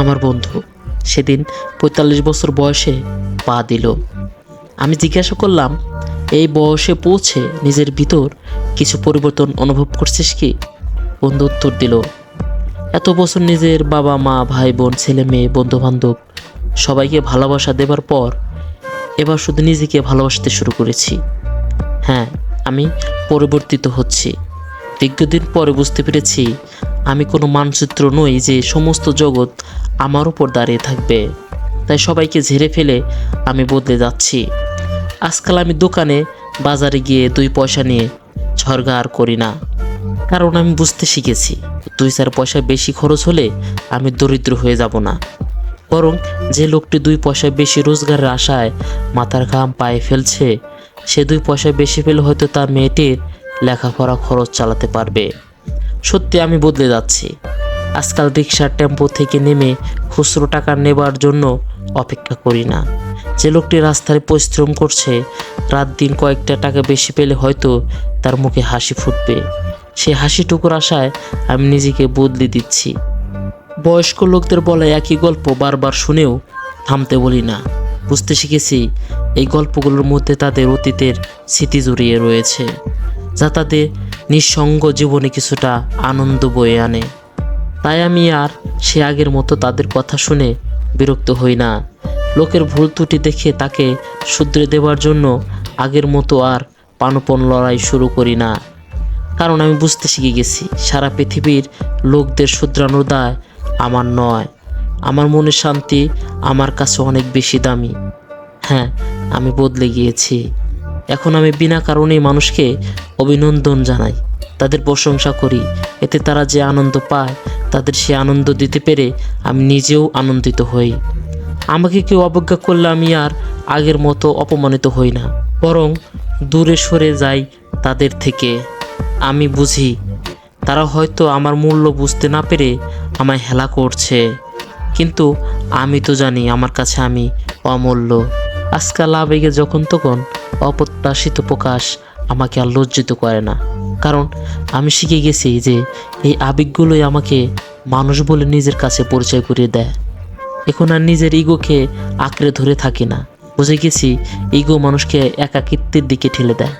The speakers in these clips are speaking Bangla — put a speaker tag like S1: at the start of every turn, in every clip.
S1: আমার বন্ধু। সেদিন পঁয়তাল্লিশ বছর বয়সে পা দিল। আমি জিজ্ঞাসা করলাম, এই বয়সে পৌঁছে নিজের ভিতর কিছু পরিবর্তন অনুভব করছিস কি? বন্ধু উত্তর দিল, এত বছর নিজের বাবা, মা, ভাই, বোন, ছেলে, মেয়ে বন্ধু বান্ধব সবাইকে ভালোবাসা দেবার পর এবার শুধু নিজেকে ভালোবাসতে শুরু করেছি। হ্যাঁ আমি পরিবর্তিত হচ্ছি। দীর্ঘদিন পরে বুঝতে পেরেছি আমি কোনো মানচিত্র নই যে সমস্ত জগৎ আমার উপর দাঁড়িয়ে থাকবে। তাই সবাইকে ঝেড়ে ফেলে আমি বদলে যাচ্ছি। আজকাল আমি দোকানে বাজারে গিয়ে দুই পয়সা নিয়ে ঝরগা আর করি না। কারণ আমি বুঝতে শিখেছি, দুই চার পয়সা বেশি খরচ হলে আমি দরিদ্র হয়ে যাব না। বরং যে লোকটি দুই পয়সা বেশি রোজগারের আশায় মাথার ঘাম পায়ে ফেলছে, সে দুই পয়সা বেশি পেলে হয়তো তার মেয়েটির লেখাপড়া খরচ চালাতে পারবে। সত্যি আমি বদলে যাচ্ছি। আজকাল রিক্সার টেম্পো থেকে নেমে খুচরো টাকা নেবার জন্য অপেক্ষা করি না। যে লোকটি রাস্তায় পরিশ্রম করছে, রাত দিন কয়েকটা টাকা বেশি পেলে হয়তো তার মুখে হাসি ফুটবে। সেই হাসিটুকুর আশায় আমি নিজেকে বদলে দিচ্ছি। বয়স্ক লোকদের বলা একই গল্প বারবার শুনেও থামতে বলি না। বুঝতে শিখেছি, এই গল্পগুলোর মধ্যে তাদের অতীতের স্মৃতি জড়িয়ে রয়েছে, যা তাদের নিঃসঙ্গ জীবনে কিছুটা আনন্দ বয়ে আনে। তাই আমি আর সে আগের মতো তাদের কথা শুনে বিরক্ত হই না। লোকের ভুল ত্রুটি দেখে তাকে শুধরে দেওয়ার জন্য আগের মতো আর পানপন লড়াই শুরু করি না। কারণ আমি বুঝতে শিখে গেছি, সারা পৃথিবীর লোকদের শুধরানোর দায় আমার নয়। আমার মনের শান্তি আমার কাছে অনেক বেশি দামি। হ্যাঁ আমি বদলে গিয়েছি। এখন আমি বিনা কারণেই মানুষকে অভিনন্দন জানাই, তাদের প্রশংসা করি। এতে তারা যে আনন্দ পায়, তাদের সে আনন্দ দিতে পেরে আমি নিজেও আনন্দিত হই। আমাকে কেউ অবজ্ঞা করলে আমি আর আগের মতো অপমানিত হই না, বরং দূরে সরে যাই তাদের থেকে। আমি বুঝি, তারা হয়তো আমার মূল্য বুঝতে না পেরে আমায় হেলা করছে, কিন্তু আমি তো জানি আমার কাছে আমি অমূল্য। আজকাল আবেগে যখন তখন অপ্রত্যাশিত প্রকাশ আমাকে আর লজ্জিত করে না। কারণ আমি শিখে গেছি যে এই আবেগগুলোই আমাকে মানুষ বলে নিজের কাছে পরিচয় করিয়ে দেয়। এখন আর নিজের ইগোকে আঁকড়ে ধরে থাকি না। বুঝে গেছি ইগো মানুষকে একাকিত্বের দিকে ঠেলে দেয়।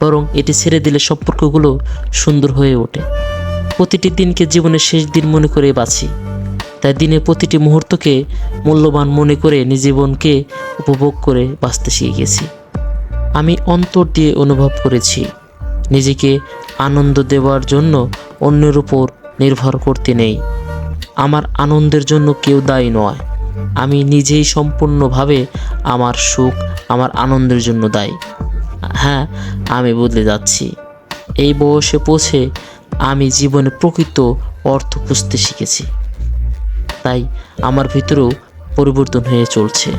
S1: বরং এটি ছেড়ে দিলে সম্পর্কগুলো সুন্দর হয়ে ওঠে। প্রতিটি দিনকে জীবনের শেষ দিন মনে করে বাঁচি। তাই দিনের প্রতিটি মুহূর্তকে মূল্যবান মনে করে জীবনকে উপভোগ করে বাঁচতে শিখে গেছি আমি অন্তর দিয়ে অনুভব করেছি, নিজেকে আনন্দ দেওয়ার জন্য অন্যের উপর নির্ভর করতে নেই। আমার আনন্দের জন্য কেউ দায়ী নয়। আমি নিজেই সম্পূর্ণভাবে আমার সুখ, আমার আনন্দের জন্য দায়ী। হ্যাঁ আমি বদলে যাচ্ছি। এই বয়সে পৌঁছে আমি জীবনে প্রকৃত অর্থ খুঁজতে শিখেছি। তাই আমার ভিতরেও পরিবর্তন হয়ে চলছে।